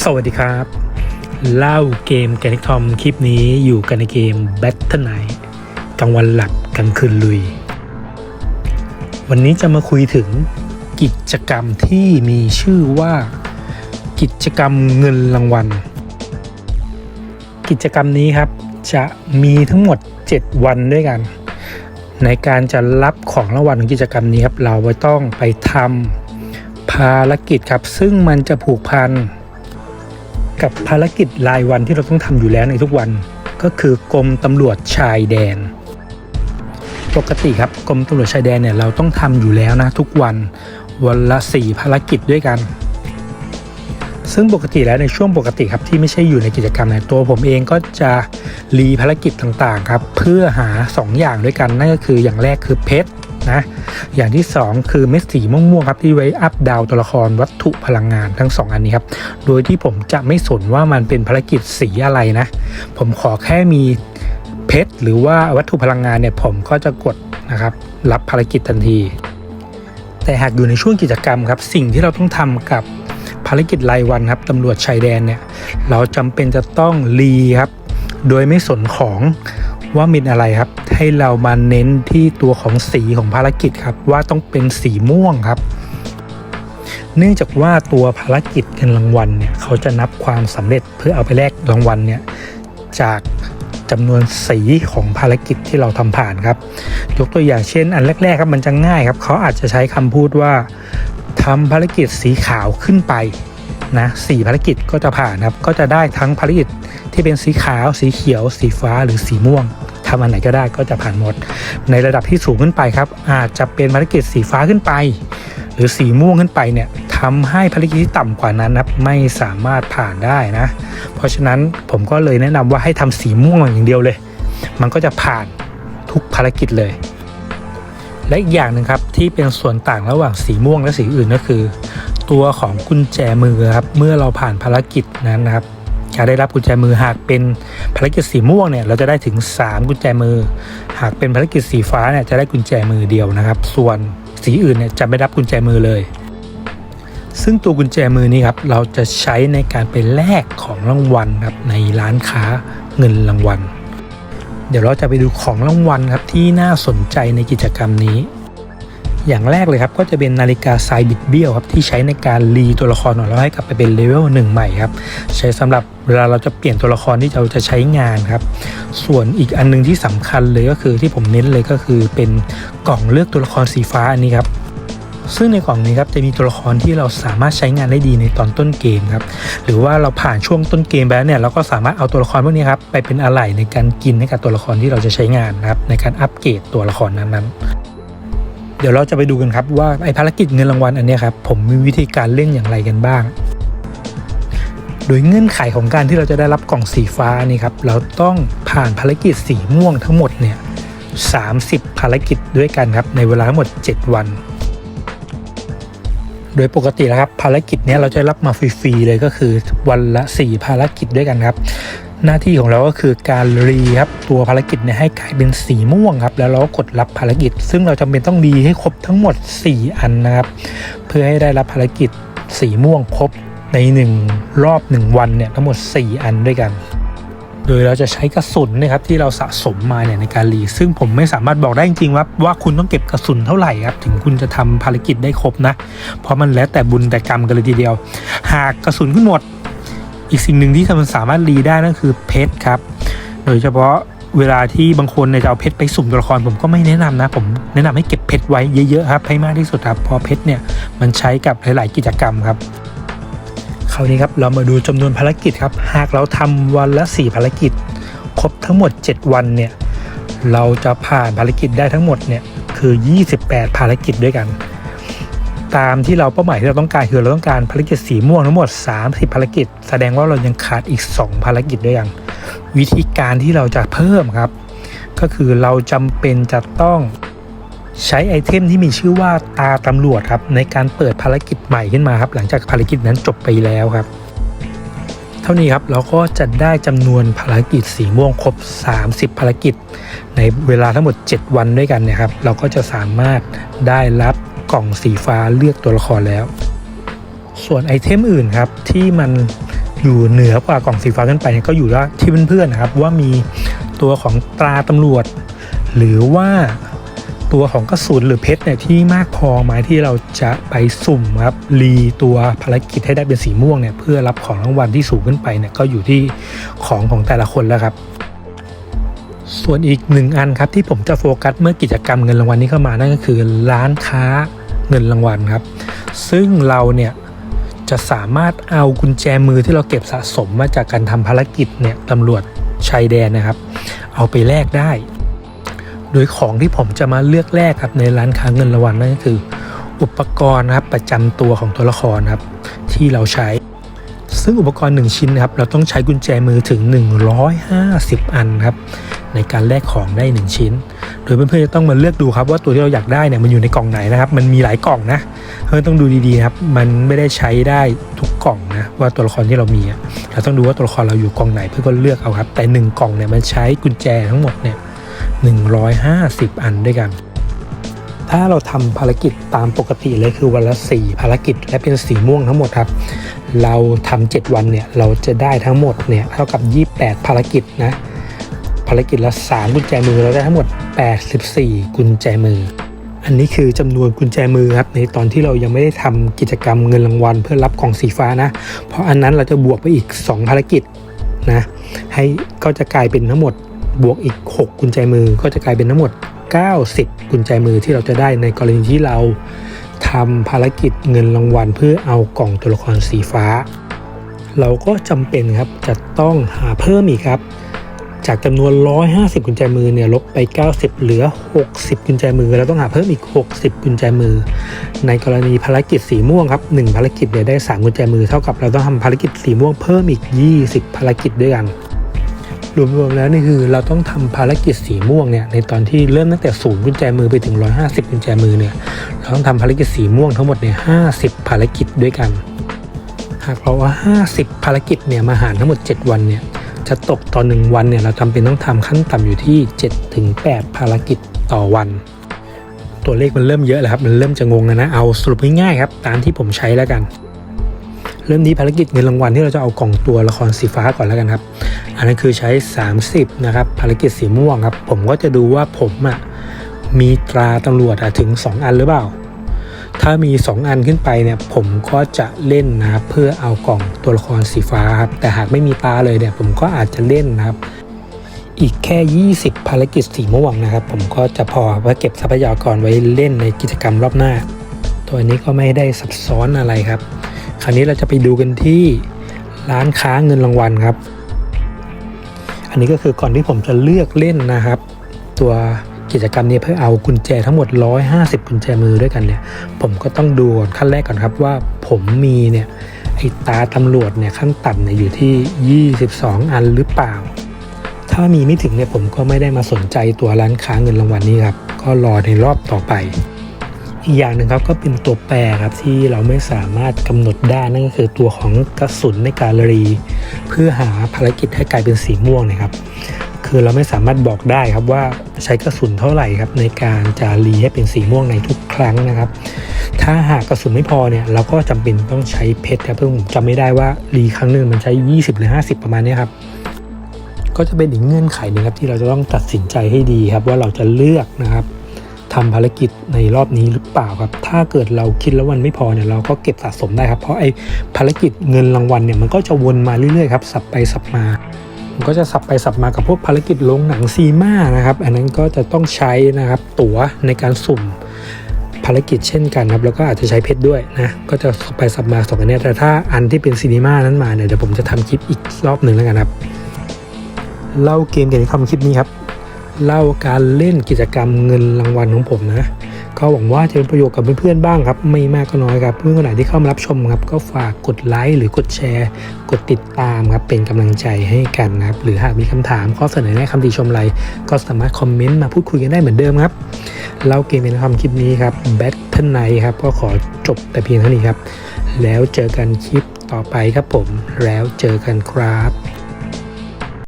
สวัสดีครับ เล่าเกมแกนิกทอมคลิปนี้อยู่กันในเกม Battle Night กลางวันหลับกลางคืนลุย วันนี้จะมาคุยถึงกิจกรรมที่มีชื่อว่า กิจกรรมเงินรางวัล กิจกรรมนี้ครับจะมีทั้งหมด 7 วันด้วยกัน ในการจะรับของรางวัลของกิจกรรมนี้ครับเราต้องไปทำภารกิจครับ ซึ่งมันจะผูกพัน กับภารกิจรายวันที่เราต้องทำอยู่แล้วในทุกวัน ก็คือกรมตำรวจชายแดน ปกติครับกรมตำรวจชายแดนเนี่ยเราต้องทำอยู่แล้วนะทุกวันวันละสี่ภารกิจด้วยกัน ซึ่งปกติแล้วในช่วงปกติครับที่ไม่ใช่อยู่ในกิจกรรมเนี่ยตัวผมเองก็จะรีภารกิจต่างๆครับเพื่อหา 2 อย่างด้วยกันนั่นก็คืออย่างแรกคือเพชร นะอย่างที่ 2 คือเม็ดสีม่วงๆครับที่ไว้อัพดาวตัวละครวัตถุพลังงานทั้ง 2 อันนี้ครับ โดยที่ผมจะไม่สนว่ามันเป็นภารกิจสีอะไรนะ ผมขอแค่มีเพชรหรือว่าวัตถุพลังงานเนี่ยผมก็จะกดนะครับรับภารกิจทันที แต่หากอยู่ในช่วงกิจกรรมครับ สิ่งที่เราต้องทำกับภารกิจรายวันครับตำรวจชายแดนเนี่ยเราจำเป็นจะต้องรีครับโดยไม่สนของ ว่ามีอะไรครับ ให้เรามาเน้นที่ตัวของสีของภารกิจครับ ว่าต้องเป็นสีม่วงครับ เนื่องจากว่าตัวภารกิจเงินรางวัลเนี่ยเขาจะนับความสำเร็จเพื่อเอาไปแลกรางวัลเนี่ยจากจำนวนสีของภารกิจที่เราทำผ่านครับ ยกตัวอย่างเช่น อันแรกๆครับมันจะง่ายครับเขาอาจจะใช้คำพูดว่าทำภารกิจสีขาวขึ้นไป นะสี่ภารกิจก็จะผ่านครับ ก็จะได้ทั้งภารกิจที่เป็นสีขาว สีเขียว สีฟ้าหรือสีม่วงทำอันไหนก็ได้ก็จะผ่านหมด ในระดับที่สูงขึ้นไปครับ อาจจะเป็นภารกิจสีฟ้าขึ้นไป หรือสีม่วงขึ้นไปเนี่ยทำให้ภารกิจที่ต่ำกว่านั้นนะครับไม่สามารถผ่านได้นะ เพราะฉะนั้นผมก็เลยแนะนำว่าให้ทำสีม่วงอย่างเดียวเลย มันก็จะผ่านทุกภารกิจเลย และอีกอย่างหนึ่งครับที่เป็นส่วนต่างระหว่างสีม่วงและสีอื่นก็คือ ตัวของกุญแจมือครับเมื่อเราผ่านภารกิจนั้นนะครับจะได้รับกุญแจมือหากเป็นภารกิจสีม่วงเนี่ยเราจะได้ถึง 3 กุญแจมือ หากเป็นภารกิจสีฟ้าเนี่ยจะได้กุญแจมือเดียวนะครับ ส่วนสีอื่นเนี่ยจะไม่รับกุญแจมือเลย ซึ่งตัวกุญแจมือนี้ครับเราจะใช้ในการไปแลกของรางวัลครับในร้านค้าเงินรางวัล เดี๋ยวเราจะไปดูของรางวัลครับที่น่าสนใจในกิจกรรมนี้ อย่างแรกเลยครับก็จะเป็นนาฬิกาทรายบิดเบี้ยวครับที่ใช้ในการรีตัวละครของเราให้กลับไปเป็นเลเวลหนึ่งใหม่ครับใช้สำหรับเวลาเราจะเปลี่ยนตัวละครที่เราจะใช้งานครับ ส่วนอีกอันหนึงที่สำคัญเลยก็คือที่ผมเน้นเลยก็คือเป็นกล่องเลือกตัวละครสีฟ้าอันนี้ครับซึ่งในกล่องนี้ครับจะมีตัวละครที่เราสามารถใช้งานได้ดีในตอนต้นเกมครับหรือว่าเราผ่านช่วงต้นเกมไปแล้วเนี่ยเราก็สามารถเอาตัวละครพวกนี้ครับไปเป็นอะไหล่ในการกินให้กับตัวละครที่เราจะใช้งานครับในการอัปเกรดตัวละครนั้นๆ เดี๋ยวเราจะไปดูกันครับว่าไอภารกิจเงินรางวัลอันนี้ครับผมมีวิธีการเล่นอย่างไรกันบ้าง โดยเงื่อนไขของการที่เราจะได้รับกล่องสีฟ้านี่ครับเราต้องผ่านภารกิจสีม่วงทั้งหมดเนี่ย30 ภารกิจด้วยกันครับในเวลาทั้งหมด 7 วัน โดยปกติแล้วครับภารกิจเนี้ยเราจะรับมาฟรีๆเลยก็คือวันละ 4 ภารกิจด้วยกันครับ หน้าที่ของเราก็คือการรีครับตัวภารกิจเนี่ยให้กลายเป็นสีม่วงครับแล้วเราก็กดรับภารกิจ ซึ่งเราจำเป็นต้องรีให้ครบทั้งหมด 4 อันนะครับ เพื่อให้ได้รับภารกิจสีม่วงครบใน 1 รอบ 1 วันเนี่ยทั้งหมด 4 อันด้วยกัน โดยเราจะใช้กระสุนนะครับที่เราสะสมมาเนี่ยในการรีซึ่งผมไม่สามารถบอกได้จริงๆว่าว่าคุณต้องเก็บกระสุนเท่าไหร่ครับถึงคุณจะทำภารกิจได้ครบนะ เพราะมันแล้วแต่บุญแต่กรรมกันเลยทีเดียว หากกระสุนขึ้นหมด อีกสิ่งหนึ่งที่มันสามารถรีได้นั่นคือเพชรครับ โดยเฉพาะเวลาที่บางคนเนี่ยจะเอาเพชรไปสุ่มตัวละครผมก็ไม่แนะนำนะ ผมแนะนำให้เก็บเพชรไว้เยอะๆครับให้มากที่สุดครับเพราะเพชรเนี่ยมันใช้กับหลาย ๆ กิจกรรมครับคราวนี้ครับเรามาดูจำนวนภารกิจครับ หากเราทำวันละ 4 ภารกิจ ครบทั้งหมด 7 วันเนี่ยเราจะผ่านภารกิจได้ทั้งหมดเนี่ยคือ 28 ภารกิจด้วยกัน ตามที่เราเป้าหมายที่เราต้องการคือเราต้องการภารกิจสีม่วงทั้งหมด 30 ภารกิจ แสดงว่าเรายังขาดอีก 2 ภารกิจด้วยกัน วิธีการที่เราจะเพิ่มครับ ก็คือเราจำเป็นจะต้องใช้ไอเทมที่มีชื่อว่าตาตำรวจครับ ในการเปิดภารกิจใหม่ขึ้นมาครับ หลังจากภารกิจนั้นจบไปแล้วครับ เท่านี้ครับเราก็จะได้จำนวนภารกิจสีม่วงครบ 30 ภารกิจ ในเวลาทั้งหมด 7 วันด้วยกันนะครับ เราก็จะสามารถได้รับ กล่องสีฟ้าเลือกตัวละครแล้ว ส่วนไอเทมอื่นครับที่มันอยู่เหนือกว่ากล่องสีฟ้าขึ้นไปก็อยู่ว่าที่เพื่อนๆนะครับว่ามีตัวของตราตำรวจ หรือว่าตัวของกระสุนหรือเพชรเนี่ยที่มากพอไหมที่เราจะไปสุ่มครับรีตัวภารกิจให้ได้เป็นสีม่วงเนี่ยเพื่อรับของรางวัลที่สูงขึ้นไปเนี่ยก็อยู่ที่ของของแต่ละคนแล้วครับ ส่วนอีกหนึ่งอันครับที่ผมจะโฟกัสเมื่อกิจกรรมเงินรางวัลนี้เข้ามานั่นก็คือร้านค้า เงินรางวัลครับ ซึ่งเราเนี่ยจะสามารถเอากุญแจมือที่เราเก็บสะสมมาจากการทำภารกิจเนี่ยตำรวจชายแดนนะครับ เอาไปแลกได้ โดยของที่ผมจะมาเลือกแลกครับในร้านค้าเงินรางวัลนั่นก็คือ อุปกรณ์นะครับประจำตัวของตัวละครครับที่เราใช้ ซึ่งอุปกรณ์ 1 ชิ้นนะครับเราต้องใช้กุญแจมือถึง 150 อันครับในการแลกของได้ 1 ชิ้น โดยเพื่อนๆจะต้องมาเลือกดูครับว่าตัวที่เราอยากได้เนี่ยมันอยู่ในกล่องไหนนะครับ มันมีหลายกล่องนะเพื่อนต้องดูดีๆครับมันไม่ได้ใช้ได้ทุกกล่องนะว่าตัวละครที่เรามีเราต้องดูว่าตัวละครเราอยู่กล่องไหนเพื่อก็เลือกเอาครับแต่หนึ่งกล่องเนี่ยมันใช้กุญแจทั้งหมดเนี่ย150 อันด้วยกัน ถ้าเราทำภารกิจตามปกติเลยคือวันละ 4 ภารกิจและเป็นสีม่วงทั้งหมดครับ เราทำ7วันเนี่ยเราจะได้ทั้งหมดเนี่ยเท่ากับ 28 ภารกิจนะภารกิจละ3กุญแจมือเราได้ทั้งหมด 84 กุญแจมือ อันนี้คือจำนวนกุญแจมือครับในตอนที่เรายังไม่ได้ทำกิจกรรมเงินรางวัลเพื่อรับกองสีฟ้านะ เพราะอันนั้นเราจะบวกไปอีก 2 ภารกิจนะให้ก็จะกลายเป็นทั้งหมดบวกอีก 6 กุญแจมือก็จะกลายเป็นทั้งหมด 90 กุญแจมือที่เราจะได้ในกรณีที่เราทำภารกิจเงินรางวัลเพื่อเอากล่องตัวละครสีฟ้า เราก็จำเป็นครับจะต้องหาเพิ่มอีกครับ จากจำนวน 150 กุญแจมือเนี่ยลบไป 90 เหลือ 60 กุญแจมือเราต้องหาเพิ่มอีก 60 กุญแจมือ ในกรณีภารกิจสีม่วงครับ1ภารกิจเนี่ยได้ 3 กุญแจมือเท่ากับเราต้องทำภารกิจสีม่วงเพิ่มอีก 20 ภารกิจด้วยกัน รวมๆแล้วนี่คือเราต้องทำภารกิจสีม่วงเนี่ยในตอนที่เริ่มตั้งแต่ศูนย์กุญแจมือไปถึง 150 กุญแจมือเนี่ยเราต้องทำภารกิจสีม่วงทั้งหมดเนี่ย50ภารกิจด้วยกัน หากเราว่า 50 ภารกิจเนี่ยมาหารทั้งหมด 7 วันเนี่ยจะตกต่อ 1 วันเนี่ยเราจำเป็นต้องทำขั้นต่ำอยู่ที่7ถึง8ภารกิจต่อวัน ตัวเลขมันเริ่มเยอะแล้วครับมันเริ่มจะงงแล้วนะเอาสรุปง่ายๆครับตามที่ผมใช้แล้วกันเริ่มที่ภารกิจเงินรางวัลที่เราจะเอากล่องตัวละครสีฟ้าก่อนแล้วกันครับ อันนั้นคือใช้ 30 นะครับ ภารกิจสีม่วงครับ ผมก็จะดูว่าผมอะ่ะมีตราตำรวจถึง 2 อันหรือเปล่า ถ้ามี 2 อันขึ้นไปเนี่ย ผมก็จะเล่นนะครับเพื่อเอากล่องตัวละครสีฟ้าครับ แต่หากไม่มีตาเลยเนี่ย ผมก็อาจจะเล่นนะครับ อีกแค่ 20 ภารกิจสีม่วงนะครับ ผมก็จะพอเพื่อเก็บทรัพยากรไว้เล่นในกิจกรรมรอบหน้า ตัวนี้ก็ไม่ได้ซับซ้อนอะไรครับ คราวนี้เราจะไปดูกันที่ร้านค้าเงินรางวัลครับ อันนี้ก็คือก่อนที่ผมจะเลือกเล่นนะครับ ตัวกิจกรรมนี้เพื่อเอากุญแจทั้งหมด 150 กุญแจมือด้วยกันเนี่ย ผมก็ต้องดูขั้นแรกก่อนครับว่าผมมีเนี่ยไอ้ตาตำรวจเนี่ยขั้นต่ำเนี่ยอยู่ที่ 22 อันหรือเปล่า ถ้ามีไม่ถึงเนี่ยผมก็ไม่ได้มาสนใจตัวร้านค้าเงินรางวัลนี้ครับ ก็รอในรอบต่อไป อีกอย่างหนึ่งครับก็เป็นตัวแปรครับที่เราไม่สามารถกำหนดได้นั่นก็คือตัวของกระสุนในการรี เพื่อหาภารกิจให้กลายเป็นสีม่วงนะครับ คือเราไม่สามารถบอกได้ครับว่าใช้กระสุนเท่าไหร่ครับในการจะรีให้เป็นสีม่วงในทุกครั้งนะครับ ถ้าหากกระสุนไม่พอเนี่ยเราก็จำเป็นต้องใช้เพชรครับเพื่อผมจำไม่ได้ว่ารีครั้งหนึ่งมันใช้ 20 หรือ 50 ประมาณนี้ครับก็จะเป็นอีกเงื่อนไขหนึงครับที่เราจะต้องตัดสินใจให้ดีครับว่าเราจะเลือกนะครับ ทำภารกิจในรอบนี้หรือเปล่าครับ ถ้าเกิดเราคิดแล้ววันไม่พอเนี่ยเราก็เก็บสะสมได้ครับ เพราะไอ้ภารกิจเงินรางวัลเนี่ยมันก็จะวนมาเรื่อยๆครับสับไปสับมามันก็จะสับไปสับมากับพวกภารกิจลงหนังซีมานะครับ อันนั้นก็จะต้องใช้นะครับตั๋วในการสุ่มภารกิจเช่นกันครับแล้วก็อาจจะใช้เพชรด้วยนะก็จะสับไปสับมาสองอันเนี้ยแต่ถ้าอันที่เป็นซีนีมานั้นมาเนี่ยเดี๋ยวผมจะทำคลิปอีกรอบหนึ่งแล้วกันครับเล่าเกมกันในคำคลิปนี้ครับ เล่าการเล่นกิจกรรมเงินรางวัลของผมนะก็หวังว่าจะเป็นประโยชน์กับเพื่อนๆบ้างครับ ไม่มากก็น้อยครับ เพื่อนคนไหนที่เข้ามารับชมครับ ก็ฝากกดไลค์หรือกดแชร์ กดติดตามครับเป็นกำลังใจให้กันนะครับ หรือหากมีคำถามข้อเสนอแนะคำติชมอะไรก็สามารถคอมเมนต์มาพูดคุยกันได้เหมือนเดิมครับเล่าเกมเป็นคำคลิปนี้ครับแบทเทิลไนครับก็ขอจบแต่เพียงเท่านี้ครับ แล้วเจอกันคลิปต่อไปครับผม แล้วเจอกันครับ